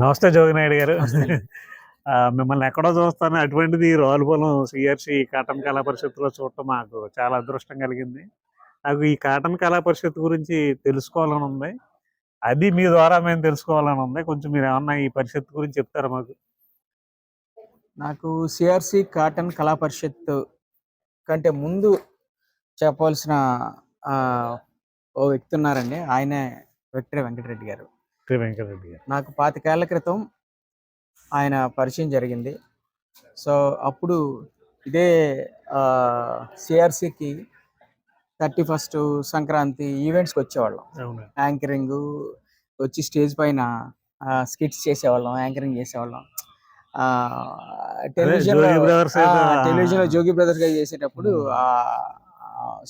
నమస్తే జోగినాయుడు గారు. మిమ్మల్ని ఎక్కడో చూస్తాను. అటువంటిది రావులపాలెం సిఆర్సి కాటన్ కళా పరిషత్తులో చూడటం మాకు చాలా అదృష్టం కలిగింది. నాకు ఈ కాటన్ కళా పరిషత్ గురించి తెలుసుకోవాలని ఉంది. అది మీ ద్వారా మేము తెలుసుకోవాలని ఉంది. కొంచెం మీరు ఏమన్నా ఈ పరిషత్ గురించి చెప్తారా మాకు? నాకు సిఆర్సి కాటన్ కళా పరిషత్ కంటే ముందు చెప్పవలసిన ఆ, ఓ వ్యక్తి ఉన్నారండి. ఆయనే విక్టరీ వెంకటరెడ్డి గారు. శ్రీ వెంకటరెడ్డి గారు. నాకు పాతికేళ్ళ క్రితం ఆయన పరిచయం జరిగింది. సో అప్పుడు ఇదే సిఆర్సికి థర్టీ ఫస్ట్ సంక్రాంతి ఈవెంట్స్కి వచ్చేవాళ్ళం. యాంకరింగ్ వచ్చి స్టేజ్ పైన స్కిట్స్ చేసేవాళ్ళం యాంకరింగ్ చేసేవాళ్ళం. టెలివిజన్ జోగి brothers ఏదో, టెలివిజన్లో జోగి బ్రదర్స్గా చేసేటప్పుడు.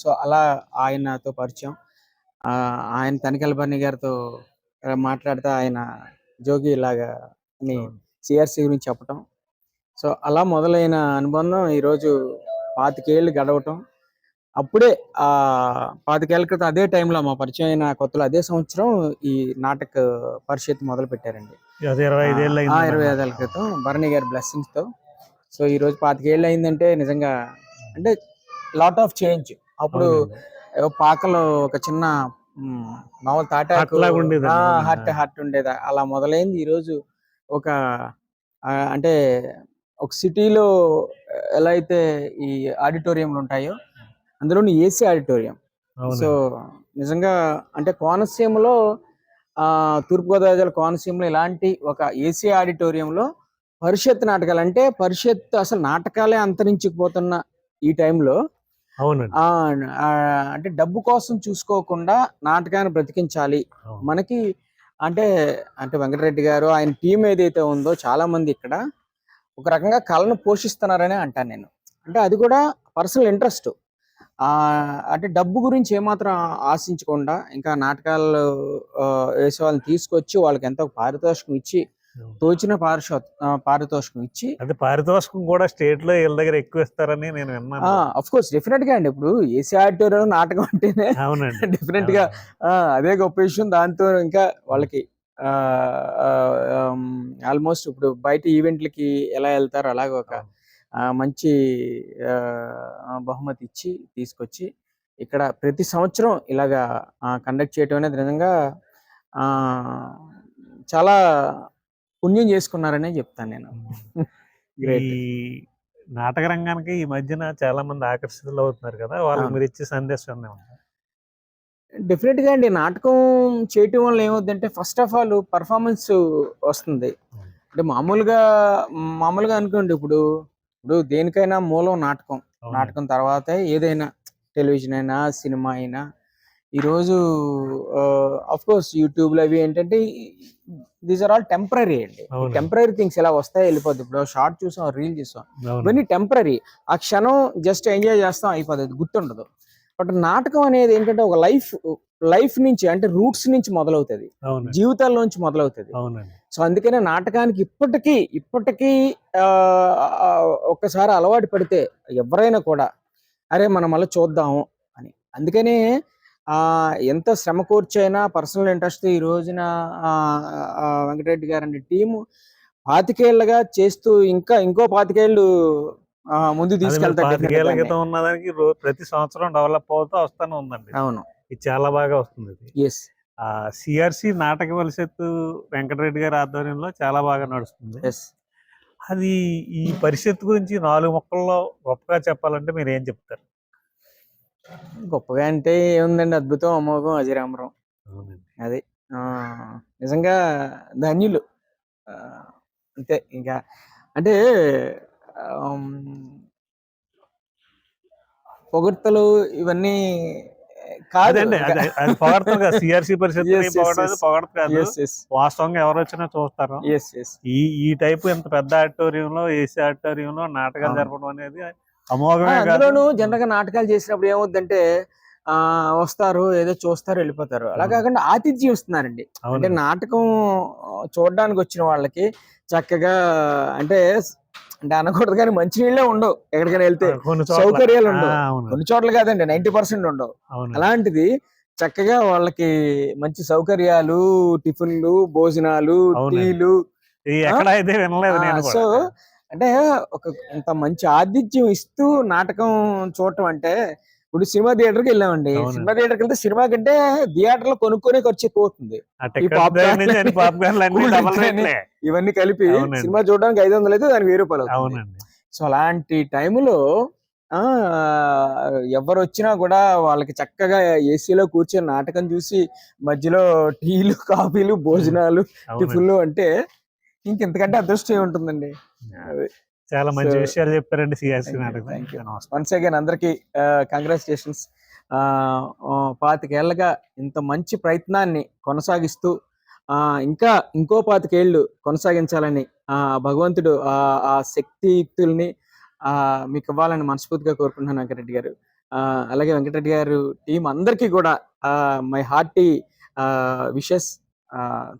సో అలా ఆయనతో పరిచయం. ఆయన తనికెల బన్నీ గారితో మాట్లాడితే ఆయన జోగి ఇలాగా అని. సిఆర్సి గురించి చెప్పటం. సో అలా మొదలైన అనుబంధం ఈరోజు పాతికేళ్ళు గడవటం. అప్పుడే ఆ పాతికేళ్ళ క్రితం అదే టైంలో మా పరిచయం అయిన కొత్తలో అదే సంవత్సరం ఈ నాటక పరిషత్ మొదలు పెట్టారండి. ఇరవై ఐదేళ్ళ క్రితం భరణి గారి blessings తో సో ఈ రోజు పాతికేళ్ళు అయిందంటే నిజంగా అంటే లాట్ ఆఫ్ చేంజ్. అప్పుడు పాకలో ఒక చిన్న మామూలు తాటాకు ఉండేది. హట్ హట్ ఉండేది. అలా మొదలైంది ఈ రోజు ఒక అంటే ఒక సిటీలో ఎలా అయితే ఈ ఆడిటోరియంలు ఉంటాయో అందులోని ఏసీ ఆడిటోరియం. సో నిజంగా అంటే కోనసీమలో ఆ తూర్పుగోదావరి జిల్లా కోనసీమలో ఇలాంటి ఒక ఏసీ ఆడిటోరియంలో పరిషత్ నాటకాలు అంటే పరిషత్ అసలు నాటకాలే అంతరించుకుపోతున్న ఈ టైంలో అంటే డబ్బు కోసం చూసుకోకుండా నాటకాన్ని బ్రతికించాలి. మనకి అంటే అంటే వెంకటరెడ్డి గారు ఆయన టీం ఏదైతే ఉందో చాలా మంది ఇక్కడ ఒక రకంగా కళను పోషిస్తున్నారనే అంటాను నేను అంటే అది కూడా పర్సనల్ ఇంట్రెస్ట్ అంటే డబ్బు గురించి ఏమాత్రం ఆశించకుండా ఇంకా నాటకాలు వేసే వాళ్ళని తీసుకొచ్చి వాళ్ళకి ఎంతో పారితోషికం ఇచ్చి. తోచిన పారిశో పారితోషికం ఇచ్చి అది పారితోషికం కూడా స్టేట్లో వీళ్ళ దగ్గర ఎక్కువ ఇస్తారని నేను విన్నాను. అఫ్ కోర్స్ డెఫినెట్గా అండి. ఇప్పుడు ఏసీ ఆడిటోరియం నాటకం అంటేనే అవునండి. డెఫినెట్గా అదే గొప్ప విషయం. దాంతో ఇంకా వాళ్ళకి ఆల్మోస్ట్ ఇప్పుడు బయట ఈవెంట్లకి ఎలా వెళ్తారో అలాగే ఒక మంచి బహుమతి ఇచ్చి తీసుకొచ్చి ఇక్కడ ప్రతి సంవత్సరం ఇలాగా కండక్ట్ చేయటం అనేది నిజంగా ఆ, చాలా పుణ్యం చేసుకున్నారనే చెప్తాను నేను. నాటక రంగానికి ఈ మధ్యన చాలా మంది ఆకర్షితులు అవుతున్నారు కదా వాళ్ళకి. మీరు ఇచ్చే సందేశం? డెఫినెట్గా అండి నాటకం చేయటం వల్ల ఏమవుతుందంటే ఫస్ట్ ఆఫ్ ఆల్ పర్ఫార్మెన్స్ వస్తుంది అంటే మామూలుగా మామూలుగా అనుకోండి ఇప్పుడు ఇప్పుడు దేనికైనా మూలం నాటకం. నాటకం తర్వాతే ఏదైనా టెలివిజన్ అయినా సినిమా అయినా ఈరోజు కోర్స్ యూట్యూబ్లో అవి ఏంటంటే దీస్ ఆర్ ఆల్ టెంపరీ అండి. టెంపరీ థింగ్స్ ఎలా వస్తాయి వెళ్ళిపోద్ది. ఇప్పుడు షార్ట్ చూసాం రీల్ చూసాం. ఇవన్నీ టెంపరీ ఆ క్షణం జస్ట్ ఎంజాయ్ చేస్తాం అయిపోతుంది గుర్తుండదు. బట్ నాటకం అనేది ఏంటంటే ఒక లైఫ్ లైఫ్ నుంచి అంటే రూట్స్ నుంచి మొదలవుతుంది. అవునండి. జీవితాల నుంచి మొదలవుతుంది సో అందుకనే నాటకానికి ఇప్పటికీ ఇప్పటికీ ఒక్కసారి అలవాటు పడితే ఎవరైనా కూడా అరే మనం మళ్ళీ చూద్దాము అని. అందుకనే ఎంత శ్రమ కూర్చైనా పర్సనల్ ఇంట్రెస్ట్ ఈ రోజున వెంకటరెడ్డి గారు అంటే టీము పాతికేళ్ళుగా చేస్తూ ఇంకా ఇంకో పాతికేళ్ళు ముందు పాతికేళ్ళ ఉన్నదానికి రో- ప్రతి సంవత్సరం డెవలప్ అవుతూ వస్తానే ఉందండి. అవును. ఇది చాలా బాగా వస్తుంది. ఎస్. ఆ సిఆర్సి నాటక పరిషత్తు వెంకటరెడ్డి గారి ఆధ్వర్యంలో చాలా బాగా నడుస్తుంది. ఎస్. అది ఈ పరిషత్ గురించి నాలుగు మొక్కల్లో గొప్పగా చెప్పాలంటే మీరు ఏం చెప్తారు? గొప్పగా అంటే ఏముందండి? అద్భుతం అమోఘం అజరామరం. అది. ఆ, నిజంగా ధన్యులు. అంతే ఇంకా. అంటే పొగడ్తలు ఇవన్నీ కాదండి పొగడతారు సిఆర్సి పరిషత్ yes. పొగడత కాదు. వాస్తవంగా ఎవరు వచ్చినా చూస్తారు. ఈ ఈ టైపు ఇంత పెద్ద ఆడిటోరియంలో ఏసీ ఆడిటోరియంలో నాటకాలు అవును. జరపడం అనేది అందులోను జనరల్గా నాటకాలు చేసినప్పుడు ఏమవుద్దంటే ఆ వస్తారు ఏదో చూస్తారు వెళ్ళిపోతారు. అలా. కాకుండా ఆతిథ్యం ఇస్తున్నారండి. అంటే. నాటకం చూడడానికి వచ్చిన వాళ్ళకి చక్కగా అంటే అంటే అనకూడదు కానీ మంచినీళ్ళే ఉండవు ఎక్కడికైనా వెళ్తే. సౌకర్యాలు ఉండవు. కొన్ని చోట్ల కాదండి నైన్టీ పర్సెంట్ ఉండవు. అలాంటిది చక్కగా వాళ్ళకి మంచి సౌకర్యాలు టిఫిన్లు భోజనాలు. టీలు. సో అంటే ఒక ఇంత మంచి ఆతిథ్యం ఇస్తూ నాటకం చూడటం అంటే ఇప్పుడు సినిమా థియేటర్కి వెళ్ళామండి. సినిమా థియేటర్కి వెళ్తే సినిమా కంటే థియేటర్లో కొనుక్కొనే ఖర్చు ఎక్కువ అవుతుంది. ఇవన్నీ కలిపి. సినిమా చూడడానికి ఐదు వందలు అయితే దానికి వెయ్యి రూపాయలు సో అలాంటి టైంలో ఆ ఎవరు వచ్చినా కూడా వాళ్ళకి చక్కగా ఏసీలో కూర్చొని నాటకం చూసి మధ్యలో టీలు కాఫీలు భోజనాలు టిఫిన్లు అంటే ఇంకెంతకంటే అదృష్టం ఏముంటుందండి? చాలా మంచి విషయాలు చెప్పారండి C R C once again అందరికి కంగ్రాచులేషన్స్ పాతికేళ్ళగా ఇంత మంచి ప్రయత్నాన్ని కొనసాగిస్తూ ఆ, ఇంకా ఇంకో పాతికేళ్ళు కొనసాగించాలని ఆ భగవంతుడు ఆ ఆ శక్తియుక్తుల్ని ఆ మీకు ఇవ్వాలని మనస్ఫూర్తిగా కోరుకుంటున్నాను వెంకటరెడ్డి గారు. ఆ, అలాగే వెంకటరెడ్డి గారు టీం అందరికీ కూడా my hearty wishes.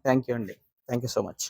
Thank you అండి. Thank you so much